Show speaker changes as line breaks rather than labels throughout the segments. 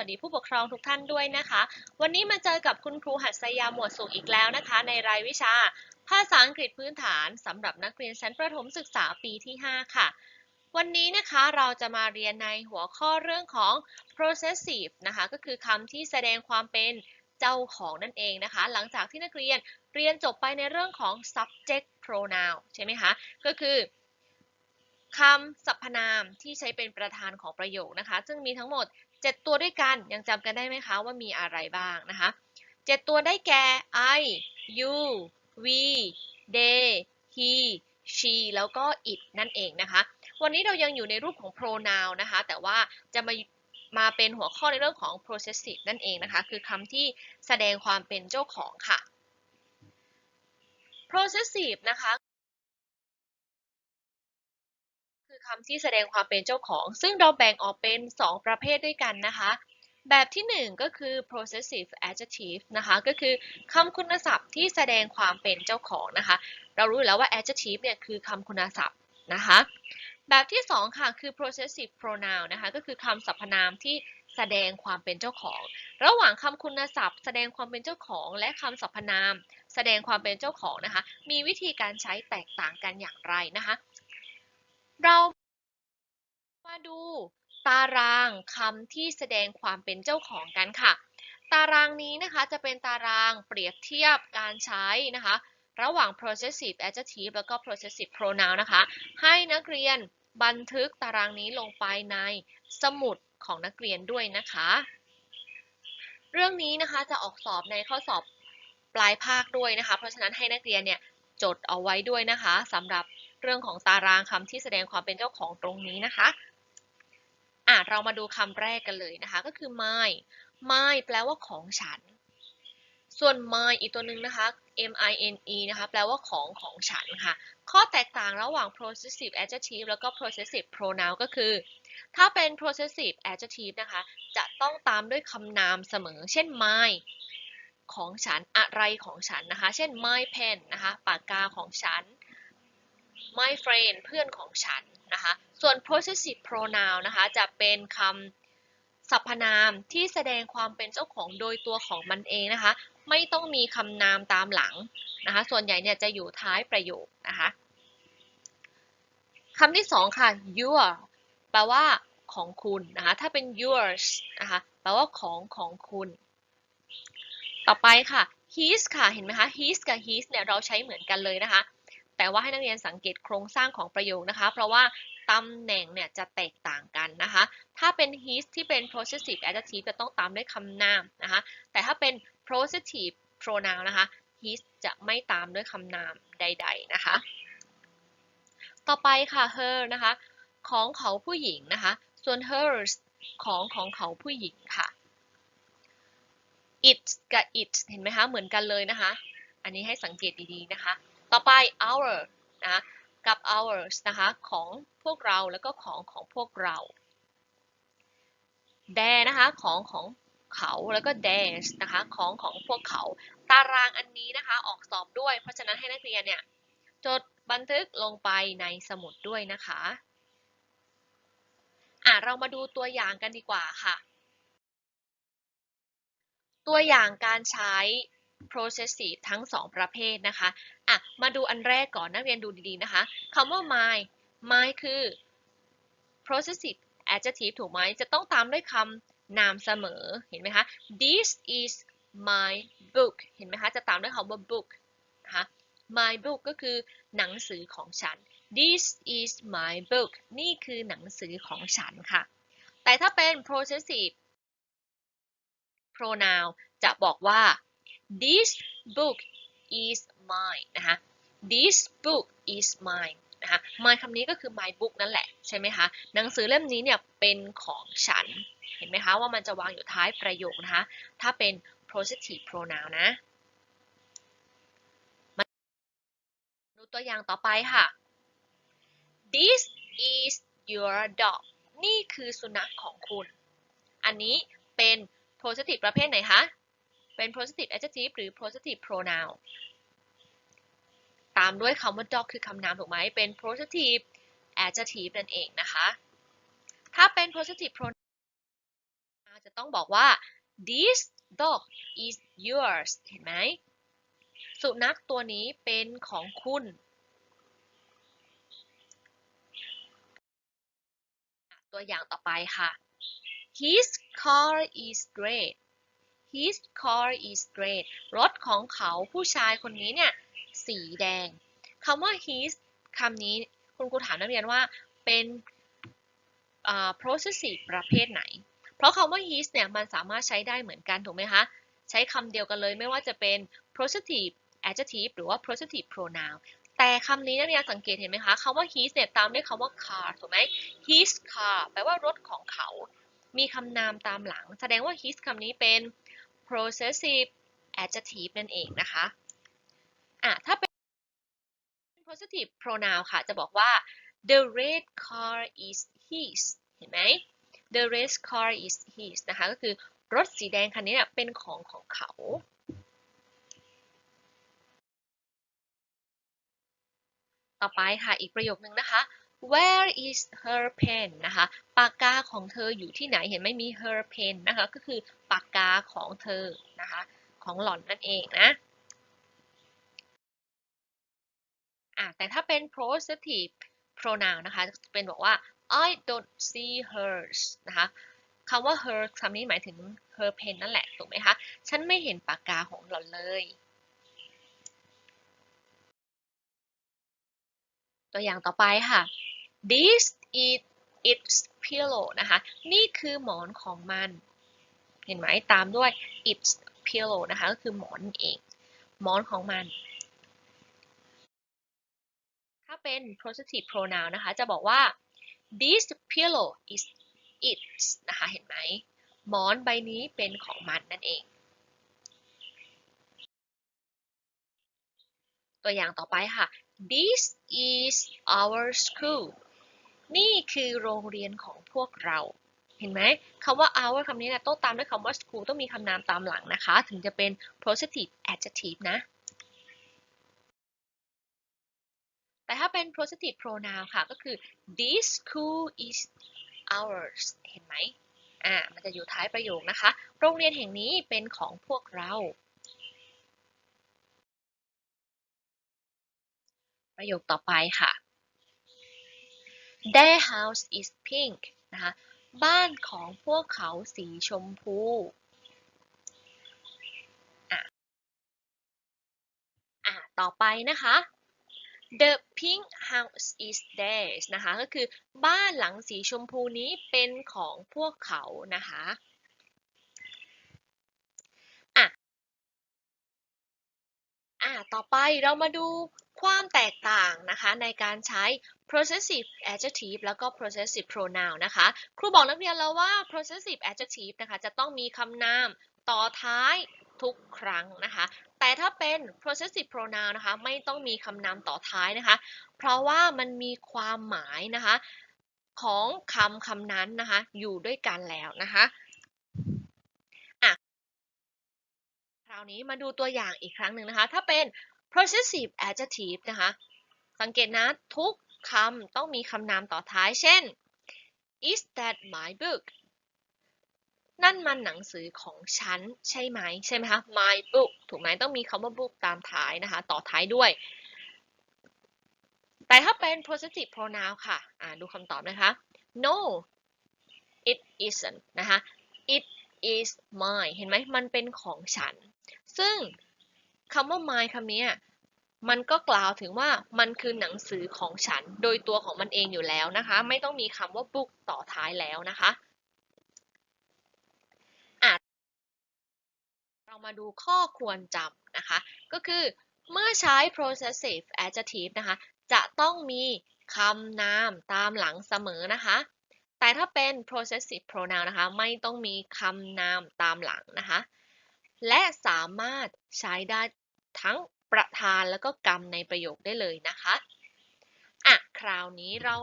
วัสดีผู้ปกครองทุกท่านด้วยนะคะ วันนี้มาเจอกับคุณครูหัสยาหมวดสุขอีกแล้วนะคะ ในรายวิชา ภาษาอังกฤษพื้นฐานสำหรับนักเรียนชั้นประถมศึกษาปีที่ 5 ค่ะ วันนี้นะคะเราจะมาเรียนในหัวข้อเรื่องของ possessive นะคะ ก็คือคำที่แสดงความเป็นเจ้าของนั่นเองนะคะ หลังจากที่นักเรียนเรียนจบไปในเรื่องของ subject pronoun ใช่ไหมคะ ก็คือคำสรรพนามที่ใช้เป็นประธานของประโยคนะคะ ซึ่งมีทั้งหมด 7 ตัวด้วยกันยังจำกันได้ไหมคะว่ามีอะไรบ้างนะคะ 7 ตัวได้แก่ I you we they he she แล้วก็ it นั่นเองนะคะ วันนี้เรายังอยู่ในรูปของ pronoun นะคะ แต่ว่าจะมามาเป็นหัวข้อในเรื่องของ possessive นั่นเองนะคะ คือคำที่แสดงความเป็นเจ้าของค่ะ possessive นะคะ คำที่แสดงความเป็นเจ้าของ ซึ่งเราแบ่งออกเป็น 2 ประเภทด้วยกันนะคะ แบบที่ 1 ก็คือ possessive adjective นะคะก็คือคำคุณศัพท์ที่แสดงความเป็นเจ้าของนะคะ เรารู้แล้วว่า adjective เนี่ยคือคำคุณศัพท์นะคะแบบที่ 2 ค่ะ คือ possessive pronoun นะคะ ก็คือคำสรรพนามที่แสดงความเป็นเจ้าของ ระหว่างคำคุณศัพท์ แสดงความเป็นเจ้าของ และคำสรรพนาม แสดงความเป็นเจ้าของนะคะ มีวิธีการใช้แตกต่างกันอย่างไรนะคะ เรา มาดูตารางคำที่แสดงความเป็นเจ้าของกันค่ะ ตารางนี้นะคะจะเป็นตารางเปรียบเทียบการใช้นะคะ ระหว่าง possessive adjective แล้วก็ possessive pronoun นะคะ ให้นักเรียนบันทึกตารางนี้ลงไปในสมุดของนักเรียนด้วยนะคะ เรื่องนี้นะคะจะออกสอบในข้อสอบปลายภาคด้วยนะคะ เพราะฉะนั้นให้นักเรียนเนี่ยจดเอาไว้ด้วยนะคะสำหรับ เรื่องของตารางคำที่แสดงความเป็นเจ้าของตรงนี้นะคะอะเรามาดูคำแรกกันเลยนะคะ ก็คือ my my แปลว่าของฉัน ส่วน my อีกตัวหนึ่งนะคะ m i n e นะคะ แปลว่าของของฉันค่ะ ข้อแตกต่างระหว่าง possessive adjective แล้วก็ possessive pronoun ก็คือ ถ้าเป็น possessive adjective นะคะ จะต้องตามด้วยคำนามเสมอ เช่น my ของฉันอะไรของฉันนะคะ เช่น my pen นะคะ ปากกาของฉัน my friend เพื่อนของฉันนะคะ ส่วน possessive pronoun นะคะจะเป็นคำสรรพนามที่แสดงความเป็นเจ้าของโดยตัวของมันเองนะคะ ไม่ต้องมีคำนามตามหลังนะคะ ส่วนใหญ่เนี่ยจะอยู่ท้ายประโยคนะคะคำที่สองค่ะ your แปลว่าของคุณนะคะ ถ้าเป็น yours นะคะ แปลว่าของของคุณ ต่อไปค่ะ his ค่ะ เห็นไหมคะ his กับ his เนี่ยเราใช้เหมือนกันเลยนะคะ แต่ว่าให้นักเรียนสังเกตโครงสร้างของประโยคนะคะ เพราะว่าตำแหน่งเนี่ยจะแตกต่างกันนะคะ ถ้าเป็น his ที่เป็น possessive adjective จะต้องตามด้วยคำนามนะคะ แต่ถ้าเป็น possessive pronoun นะคะ his จะไม่ตามด้วยคำนามใด ๆนะคะ ต่อไปค่ะ her นะคะ ของเขาผู้หญิงนะคะ ส่วน hers ของของเขาผู้หญิงค่ะ it กับ it เห็นไหมคะ เหมือนกันเลยนะคะ อันนี้ให้สังเกตดีๆนะคะ ต่อไป our นะกับ ours นะคะของพวกเราแล้วก็ของของพวกเรา their นะคะของของเขาแล้วก็ theirs นะคะของของพวกเขา ตารางอันนี้นะคะออกสอบด้วย เพราะฉะนั้นให้นักเรียนเนี่ยจดบันทึกลงไปในสมุดด้วยนะคะอะเรามาดูตัวอย่างกันดีกว่าค่ะ ตัวอย่างการใช้ possessive ทั้ง 2 ประเภทนะคะอะมาดูอันแรกก่อนนักเรียนดูดีๆนะคะคำว่า my my คือ possessive adjective ถูกไหมจะต้องตามด้วยคำนามเสมอเห็นไหมคะ this is my book เห็นไหมคะจะตามด้วยคำว่า book นะคะ my book ก็คือหนังสือของฉัน this is my book นี่คือหนังสือของฉันค่ะ แต่ถ้าเป็น possessive pronoun จะบอกว่า this book is mine นะคะ this book is mine นะคะ mine คำนี้ก็คือ my book นั่นแหละ ใช่ไหมคะ หนังสือเล่มนี้เนี่ยเป็นของฉัน เห็นไหมคะว่ามันจะวางอยู่ท้ายประโยคนะคะ ถ้าเป็น possessive pronoun นะมาดูตัวอย่างต่อไปค่ะ this is your dog นี่คือสุนัขของคุณ อันนี้เป็น possessive ประเภทไหนคะ เป็น possessive adjective หรือ possessive pronoun ตามด้วยคำว่า dog คือคำนามถูกไหมเป็น possessive adjective นั่นเองนะคะ ถ้าเป็น possessive pronoun จะต้องบอกว่า this dog is yours เห็นไหม สุนัขตัวนี้เป็นของคุณ ตัวอย่างต่อไปค่ะ his car is great his car is great รถของเขาผู้ชายคนนี้เนี่ยสีแดงคำว่า his คำนี้คุณครูถามนักเรียนว่าเป็น possessive ประเภทไหน เพราะคำว่า his เนี่ยมันสามารถใช้ได้เหมือนกันถูกไหมคะ ใช้คำเดียวกันเลยไม่ว่าจะเป็น possessive adjective หรือว่า possessive pronoun แต่คำนี้นักเรียนสังเกตเห็นไหมคะคำว่า his เนี่ยตามด้วยคำว่า car ถูกไหม his car แปลว่ารถของเขา มีคำนามตามหลัง แสดงว่า his คำนี้เป็น possessive adjective นั่นเองนะคะอะถ้าเป็น possessive pronoun ค่ะ จะบอกว่า the red car is his เห็นไหม the red car is his นะคะ ก็คือรถสีแดงคันนี้เนี่ยเป็นของของเขาต่อไปค่ะ อีกประโยคนึงนะคะ where is her pen นะคะปากกาของเธออยู่ที่ไหนเห็นไหมมี her pen นะคะก็คือปากกาของเธอนะคะของหล่อนนั่นเองนะอะแต่ถ้าเป็น possessive pronoun นะคะจะเป็นบอกว่า I don't see hers นะคะคำว่า her คำนี้หมายถึง her pen นั่นแหละถูกไหมคะ ฉันไม่เห็นปากกาของหล่อนเลยตัวอย่างต่อไปค่ะ this is its pillow นะคะ นี่คือหมอนของมัน เห็นไหมตามด้วย its pillow นะคะ ก็คือหมอนนั่นเอง หมอนของมัน ถ้าเป็น possessive pronoun นะคะ จะบอกว่า this pillow is its นะคะ เห็นไหม หมอนใบนี้เป็นของมันนั่นเอง ตัวอย่างต่อไปค่ะ this is our school นี่คือโรงเรียนของพวกเรา เห็นไหมคำว่า our คำนี้นะต้องตามด้วยคำว่า school ต้องมีคำนามตามหลังนะคะ ถึงจะเป็น possessive adjective นะ แต่ถ้าเป็น possessive pronoun ค่ะ ก็คือ this school is ours เห็นไหมอ่า มันจะอยู่ท้ายประโยคนะคะ โรงเรียนแห่งนี้เป็นของพวกเรา ประโยคต่อไปค่ะ Their house is pink นะคะบ้านของพวกเขาสีชมพูอะอะต่อไปนะคะ The pink house is theirs นะคะก็คือบ้านหลังสีชมพูนี้เป็นของพวกเขานะคะอะอะต่อไปเรามาดู ความแตกต่างนะคะในการใช้ possessive adjective แล้วก็ possessive pronoun นะคะ ครูบอกนักเรียนแล้วว่า possessive adjective นะคะจะต้องมีคำนามต่อท้ายทุกครั้งนะคะ แต่ถ้าเป็น possessive pronoun นะคะ ไม่ต้องมีคำนามต่อท้ายนะคะ เพราะว่ามันมีความหมายนะคะของคำคำนั้นนะคะ อยู่ด้วยกันแล้วนะคะอะคราวนี้มาดูตัวอย่างอีกครั้งหนึ่งนะคะ ถ้าเป็น possessive adjective นะคะ สังเกตนะทุกคำต้องมีคำนามต่อท้าย เช่น is that my book นั่นมันหนังสือของฉันใช่ไหมใช่ไหมคะ my book ถูกไหมต้องมีคำว่า book ตามท้ายนะคะ ต่อท้ายด้วย แต่ถ้าเป็น possessive pronoun ค่ะอ่าดูคำตอบนะคะ no it isn't นะคะ it is mine เห็นไหมมันเป็นของฉัน ซึ่ง คำว่า mine คำนี้มันก็กล่าวถึงว่ามันคือหนังสือของฉันโดยตัวของมันเองอยู่แล้วนะคะ ไม่ต้องมีคำว่า book ต่อท้ายแล้วนะคะอะเรามาดูข้อควรจำนะคะ ก็คือเมื่อใช้ possessive adjective นะคะ จะต้องมีคำนามตามหลังเสมอนะคะ แต่ถ้าเป็น possessive pronoun นะคะ ไม่ต้องมีคำนามตามหลังนะคะ และสามารถใช้ได้ ทั้งประธานแล้วก็กรรมในประโยคได้เลยนะคะอะคราวนี้เรา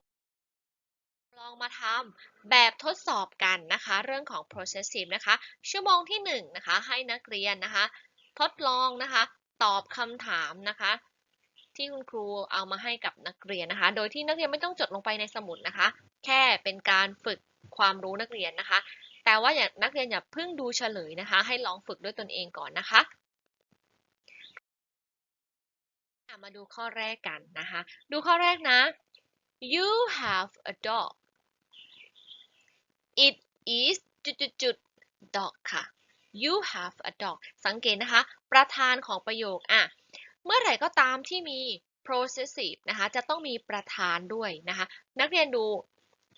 ลองมาทำแบบทดสอบกันนะคะ เรื่องของ possessive นะคะ ชั่วโมงที่1นงนะคะ ให้นักเรียนนะคะ ทดลองนะคะ ตอบคำถามนะคะ ที่คุณครูเอามาให้กับนักเรียนนะคะ โดยที่นักเรียนไม่ต้องจดลงไปในสมุดนะคะ แค่เป็นการฝึกความรู้นักเรียนนะคะ แต่ว่าอย่ากนักเรียนอย่าเพิ่งดูเฉลยนะคะ ให้ลองฝึกด้วยตนเองก่อนนะคะ มาดูข้อแรกกันนะคะ ดูข้อแรกนะ you have a dog it is จุดจุดจุด dog ค่ะ you have a dog สังเกตนะคะ ประธานของประโยคอะเมื่อไหร่ก็ตามที่มี possessive นะคะ จะต้องมีประธานด้วยนะคะ นักเรียนดู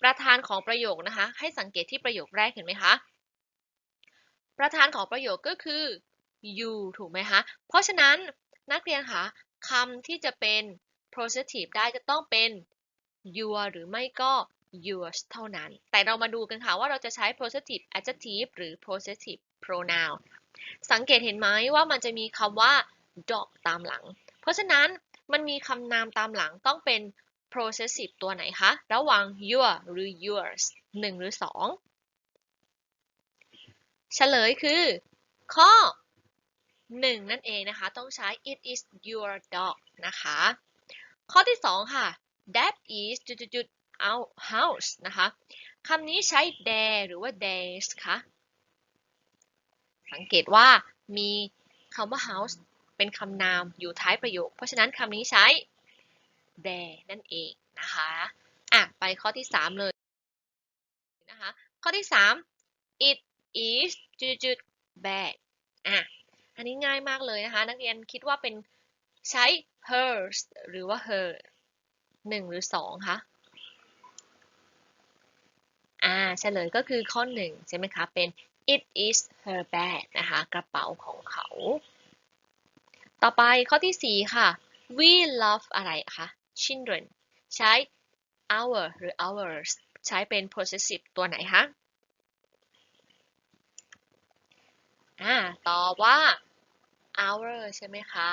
ประธานของประโยคนะคะ ให้สังเกตที่ประโยคแรกเห็นไหมคะ ประธานของประโยคก็คือ you ถูกไหมคะ เพราะฉะนั้นนักเรียนคะ คำที่จะเป็น possessive ได้จะต้องเป็น your หรือไม่ก็ yours เท่านั้น แต่เรามาดูกันค่ะว่าเราจะใช้ possessive adjective หรือ possessive pronoun สังเกตเห็นไหมว่ามันจะมีคำว่า dog ตามหลัง เพราะฉะนั้นมันมีคำนามตามหลังต้องเป็น possessive ตัวไหนคะ ระหว่าง your หรือ yours 1 หรือ 2 เฉลยคือ ข้อ 1 นั่นเองนะคะ ต้องใช้ it is your dog นะคะ ข้อที่ 2 ค่ะ that is จุดจุด our house นะคะคำนี้ใช้ there หรือว่า theirs คะสังเกตว่ามีคำว่า house เป็นคำนามอยู่ท้ายประโยค เพราะฉะนั้นคำนี้ใช้ there นั่นเองนะคะอะไปข้อที่ 3 เลยนะคะ ข้อที่ 3 it is จุดจุด bad อะ อันนี้ง่ายมากเลยนะคะ นักเรียนคิดว่าเป็นใช้ hers หรือว่า her หนึ่งหรือสองคะอ่าเฉลยก็คือข้อหนึ่งใช่ไหมคะ เป็น it is her bag นะคะ กระเป๋าของเขา ต่อไปข้อที่สี่ค่ะ we love อะไรคะ children ใช้ our หรือ ours ใช้เป็น possessive ตัวไหนคะอ่าตอบว่า our ใช่ไหมคะ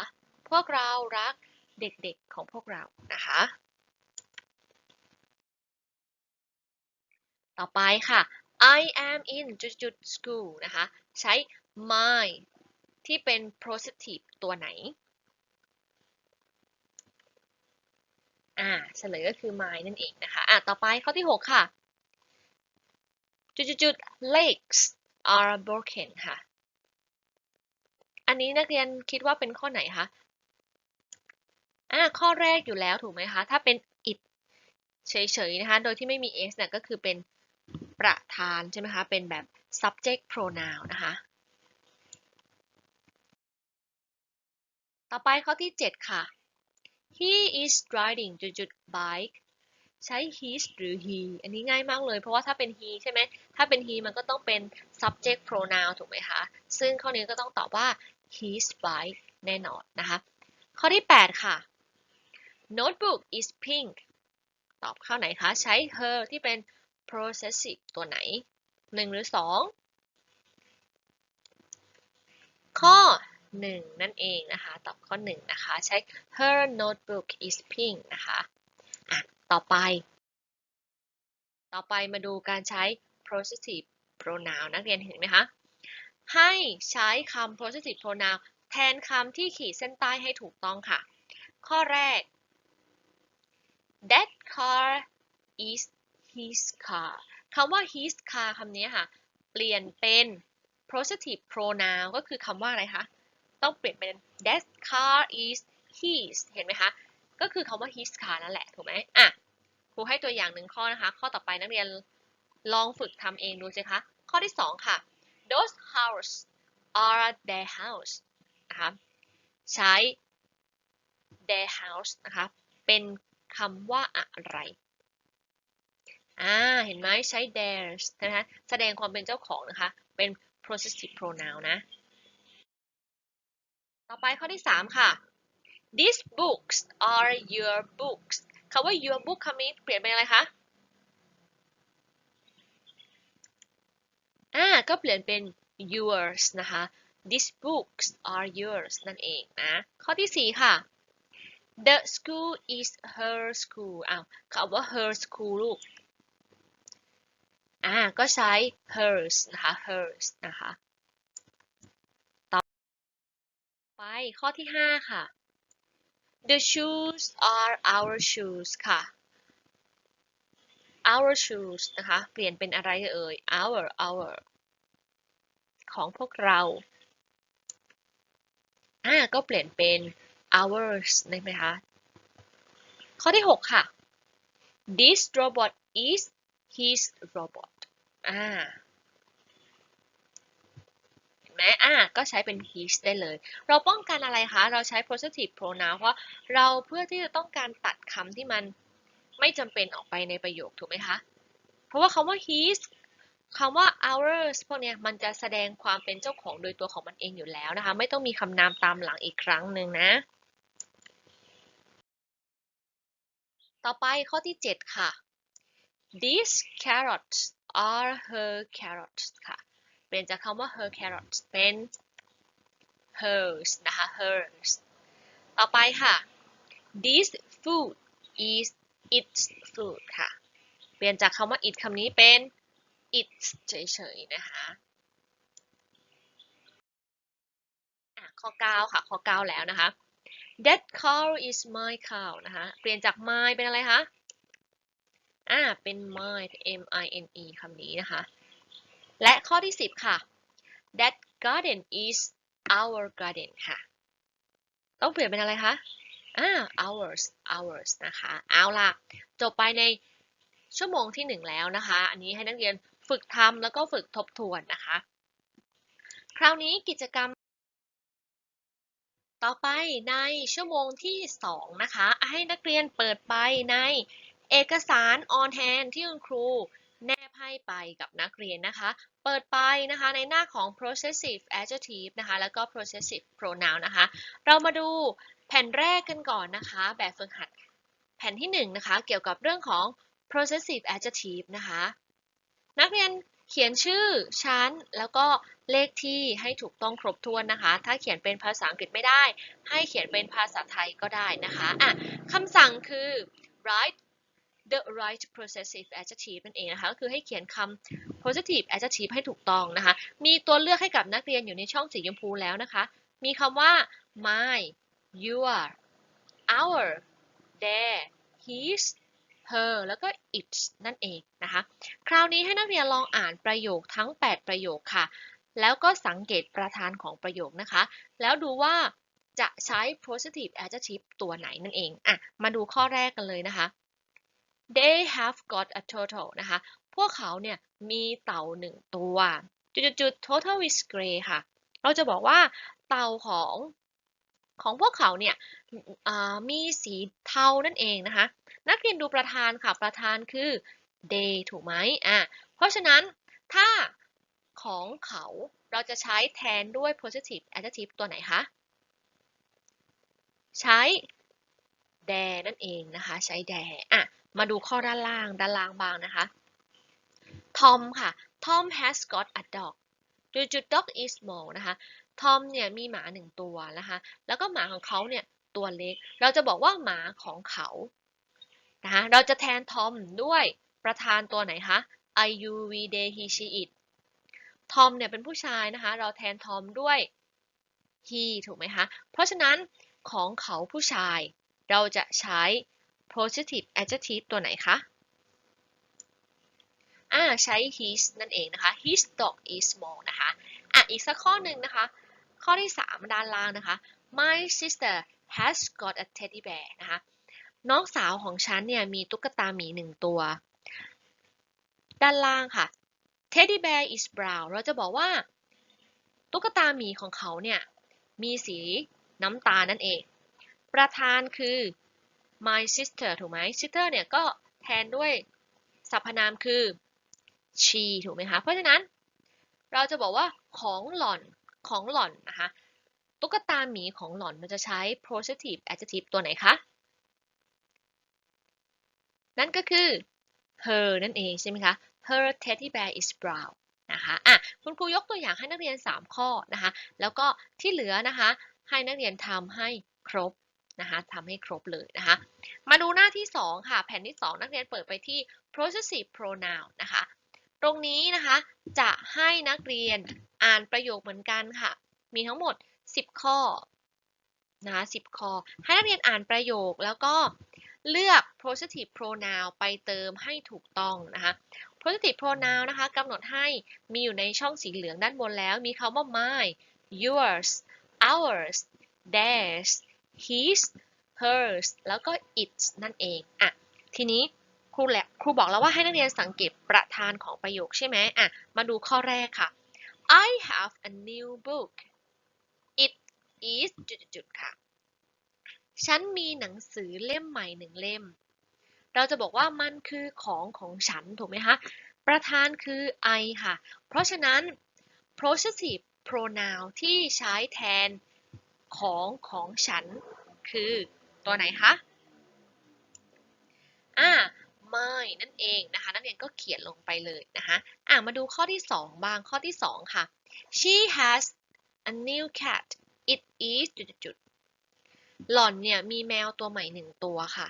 พวกเรารักเด็กๆของพวกเรานะคะ ต่อไปค่ะ I am in จุดจุด school นะคะ ใช้ my ที่เป็น possessive ตัวไหน อ่าเฉลยก็คือ my นั่นเองนะคะ อะต่อไปข้อที่ 6 ค่ะ จุดจุดจุด legs are broken ค่ะ อันนี้นักเรียนคิดว่าเป็นข้อไหนคะอ่าข้อแรกอยู่แล้วถูกไหมคะ ถ้าเป็น it เฉยๆนะคะ โดยที่ไม่มี s เนี่ยก็คือเป็นประธานใช่ไหมคะ เป็นแบบ subject pronoun นะคะ ต่อไปข้อที่ 7 ค่ะ he is riding จุดจุด bike ใช้ his หรือ he อันนี้ง่ายมากเลย เพราะว่าถ้าเป็น he ใช่ไหม ถ้าเป็น he มันก็ต้องเป็น subject pronoun ถูกไหมคะ ซึ่งข้อนี้ก็ต้องตอบว่า his bike แน่นอนนะคะ ข้อที่ 8 ค่ะ notebook is pink ตอบข้อไหนคะ ใช้ her ที่เป็น possessive ตัวไหน 1 หรือ 2 ข้อ 1 นั่นเองนะคะ ตอบข้อ 1 นะคะ ใช้ her notebook is pink นะคะอะต่อไป ต่อไปมาดูการใช้ possessive pronoun นักเรียนเห็นไหมคะ ให้ใช้คำ possessive pronoun แทนคำที่ขีดเส้นใต้ให้ถูกต้องค่ะ ข้อแรก that car is his car คำว่า his car คำนี้ค่ะ เปลี่ยนเป็น possessive pronoun ก็คือคำว่าอะไรคะ ต้องเปลี่ยนเป็น that car is his เห็นไหมคะ ก็คือคำว่า his car นั่นแหละ ถูกไหมอะ ครูให้ตัวอย่างหนึ่งข้อนะคะ ข้อต่อไปนักเรียนลองฝึกทำเองดูสิคะ ข้อที่ 2 ค่ะ those house are their house นะคะใช้ their house นะคะเป็นคำว่าอะไรอ่าเห็นไหมใช้ theirs นะคะแสดงความเป็นเจ้าของนะคะ เป็น possessive pronoun นะ ต่อไปข้อที่ 3 ค่ะ these books are your books คำว่า your book คำนี้เปลี่ยนเป็นอะไรคะอ่าก็เปลี่ยนเป็น yours นะคะ these books are yours นั่นเองนะ ข้อที่ 4 ค่ะ the school is her school อ้าวคำว่า her school ลูก อ่า ก็ใช้ hers นะคะ hers นะคะ ต่อไปข้อที่ 5 ค่ะ the shoes are our shoes ค่ะ our shoes นะคะ เปลี่ยนเป็นอะไรเอ่ย our our ของพวกเราอ่าก็เปลี่ยนเป็น hours ได้ไหมคะ ข้อที่ 6 ค่ะ this robot is his robot อ่าเห็นไหมอ่าก็ใช้เป็น his ได้เลย เราป้องกันอะไรคะ เราใช้ positive pronoun เพราะเราเพื่อที่จะต้องการตัดคำที่มันไม่จำเป็นออกไปในประโยค ถูกไหมคะ เพราะว่าคำว่า his คำว่า ours พวกเนี้ยมันจะแสดงความเป็นเจ้าของโดยตัวของมันเองอยู่แล้วนะคะ ไม่ต้องมีคำนามตามหลังอีกครั้งหนึ่งนะ ต่อไปข้อที่ 7 ค่ะ these carrots are her carrots ค่ะ เปลี่ยนจากคำว่า her carrots เป็น hers นะคะ hers ต่อไปค่ะ this food is its food ค่ะ เปลี่ยนจากคำว่า it คำนี้เป็น it เฉยๆนะคะอะข้อ 9 ค่ะ ข้อ 9 แล้วนะคะ that cow is my cow นะคะ เปลี่ยนจาก my เป็นอะไรคะ อ่า เป็น my m i n e คำนี้นะคะ และข้อที่ 10 ค่ะ that garden is our garden ค่ะ ต้องเปลี่ยนเป็นอะไรคะ อ่า ours ours นะคะ เอาล่ะ จบไปในชั่วโมงที่ 1 แล้วนะคะ อันนี้ให้นักเรียน ฝึกทำแล้วก็ฝึกทบทวนนะคะ คราวนี้กิจกรรม ต่อไปในชั่วโมงที่ 2 นะคะ ให้นักเรียนเปิดไปในเอกสาร on hand ที่คุณครูแนบให้ไปกับนักเรียนนะคะ เปิดไปนะคะในหน้าของ possessive adjective นะคะ แล้วก็ possessive pronoun นะคะ เรามาดูแผ่นแรกกันก่อนนะคะ แบบฝึกหัด แผ่นที่1นะคะ เกี่ยวกับเรื่องของ possessive adjective นะคะ นักเรียนเขียนชื่อชั้นแล้วก็เลขที่ให้ถูกต้องครบถ้วนนะคะ ถ้าเขียนเป็นภาษาอังกฤษไม่ได้ ให้เขียนเป็นภาษาไทยก็ได้นะคะอะคำสั่งคือ write the right possessive adjective นั่นเองนะคะ ก็คือให้เขียนคำ possessive adjective ให้ถูกต้องนะคะ มีตัวเลือกให้กับนักเรียนอยู่ในช่องสีชมพูแล้วนะคะ มีคำว่า my your our their his her แล้วก็ its นั่นเองนะคะ คราวนี้ให้นักเรียนลองอ่านประโยคทั้ง 8 ประโยคค่ะ แล้วก็สังเกตประธานของประโยคนะคะ แล้วดูว่าจะใช้ positive adjective ตัวไหนนั่นเอง อะ มาดูข้อแรกกันเลยนะคะ they have got a total นะคะ พวกเขาเนี่ยมีเต่าหนึ่งตัว จุดๆ total is gray ค่ะ เราจะบอกว่าเต่าของ ของพวกเขาเนี่ยมีสีเทานั่นเองนะคะ นักเรียนดูประธานค่ะ ประธานคือ they ถูกไหมอะเพราะฉะนั้นถ้าของเขาเราจะใช้แทนด้วย positive adjective ตัวไหนคะ ใช้ their นั่นเองนะคะ ใช้ their อะ มาดูข้อด้านล่าง ด้านล่างบ้างนะคะ Tom ค่ะ Tom has got a dog จุดๆ dog is small นะคะทอมเนี่ยมีหมาหนึ่งตัวนะคะแล้วก็หมาของเขาเนี่ยตัวเล็ก เราจะบอกว่าหมาของเขานะคะเราจะแทนทอมด้วยประธานตัวไหนคะ I U V they he she it ทอมเนี่ยเป็นผู้ชายนะคะ เราแทนทอมด้วย he ถูกไหมคะ เพราะฉะนั้นของเขาผู้ชาย เราจะใช้ positive adjective ตัวไหนคะ อ่าใช้ his นั่นเองนะคะ his dog is small นะคะอะอีกสักข้อหนึ่งนะคะ ข้อที่ 3 ด้านล่างนะคะ my sister has got a teddy bear นะคะน้องสาวของฉันเนี่ยมีตุ๊กตาหมีหนึ่งตัว ด้านล่างค่ะ teddy bear is brown เราจะบอกว่า ตุ๊กตาหมีของเขาเนี่ยมีสีน้ำตาลนั่นเอง ประธานคือ my sister ถูกไหม sister เนี่ยก็แทนด้วยสรรพนามคือ she ถูกไหมคะ เพราะฉะนั้นเราจะบอกว่าของหล่อนของหล่อนนะคะตุ๊กตาหมีของหล่อนเราจะใช้ positive adjective ตัวไหนคะ นั่นก็คือ her นั่นเองใช่ไหมคะ her teddy bear is brown นะคะอะคุณครูยกตัวอย่างให้นักเรียน 3 ข้อนะคะ แล้วก็ที่เหลือนะคะให้นักเรียนทำให้ครบนะคะทำให้ครบเลยนะคะ มาดูหน้าที่ 2 ค่ะ แผ่นที่ 2 นักเรียนเปิดไปที่ possessive pronoun นะคะ รงนี้นะคะ จะให้นักเรียนอ่านประโยคเหมือนกันค่ะ มีทั้งหมด 10 ข้อนะคะ10 ข้อ ให้นักเรียนอ่านประโยคแล้วก็เลือก possessive pronoun ไปเติมให้ถูกต้องนะคะ possessive pronoun นะคะกำหนดให้มีอยู่ในช่องสีเหลืองด้านบนแล้ว มีคำว่า my yours ours theirs his hers แล้วก็ its นั่นเอง อะ ทีนี้ ครูบอกแล้วว่าให้นักเรียนสังเกตประธานของประโยคใช่ไหมอะ มาดูข้อแรกค่ะ I have a new book it is จุดๆค่ะ ฉันมีหนังสือเล่มใหม่หนึ่งเล่ม เราจะบอกว่ามันคือของของฉันถูกไหมคะ ประธานคือ I ค่ะ เพราะฉะนั้น possessive pronoun ที่ใช้แทนของของฉันคือตัวไหนคะ อ่า my นั่นเองนะคะ นักเรียนก็เขียนลงไปเลยนะคะอ่ามาดูข้อที่ 2 บางข้อที่ 2 ค่ะ she has a new cat it is จุดๆหล่อนเนี่ยมีแมวตัวใหม่หนึ่งตัวค่ะ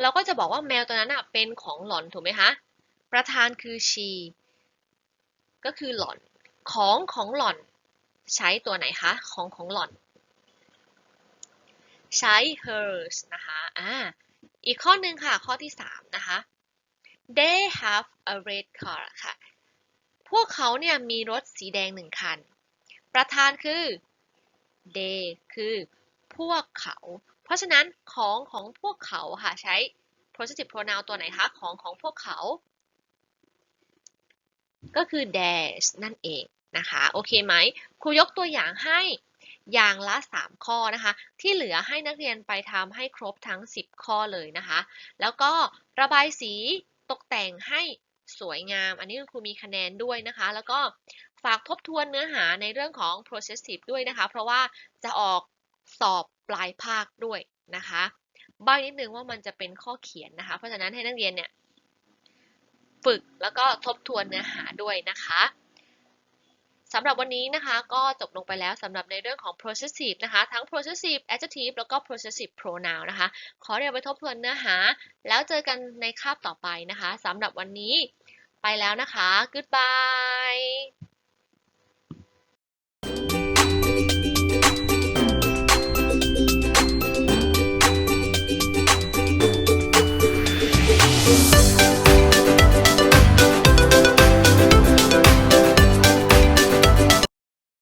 เราก็จะบอกว่าแมวตัวนั้นอะเป็นของหล่อนถูกไหมคะ ประธานคือ she ก็คือหล่อน ของของหล่อน ใช้ตัวไหนคะ ของของหล่อน ใช้ hers นะคะ อ่า อีกข้อหนึ่งค่ะ ข้อที่ 3 นะคะ they have a red car ค่ะ พวกเขาเนี่ยมีรถสีแดงหนึ่งคัน ประธานคือ they คือพวกเขา เพราะฉะนั้นของของพวกเขาค่ะใช้ possessive pronoun ตัวไหนคะ ของของพวกเขา ก็คือ theirs นั่นเองนะคะ โอเคไหม ครูยกตัวอย่างให้ อย่างละ 3 ข้อนะคะ ที่เหลือให้นักเรียนไปทำให้ครบทั้ง 10 ข้อเลยนะคะ แล้วก็ระบายสีตกแต่งให้สวยงาม อันนี้คุณครูมีคะแนนด้วยนะคะ แล้วก็ฝากทบทวนเนื้อหาในเรื่องของ processive ด้วยนะคะ เพราะว่าจะออกสอบปลายภาคด้วยนะคะบ้างนิดนึงว่ามันจะเป็นข้อเขียนนะคะ เพราะฉะนั้นให้นักเรียนเนี่ยฝึกแล้วก็ทบทวนเนื้อหาด้วยนะคะ สำหรับวันนี้นะคะก็จบลงไปแล้วสำหรับในเรื่องของ possessive นะคะ ทั้ง possessive adjective แล้วก็ possessive pronoun นะคะ ขอเรียนไปทบทวนเนื้อหา แล้วเจอกันในคาบต่อไปนะคะสำหรับวันนี้ไปแล้วนะคะ goodbye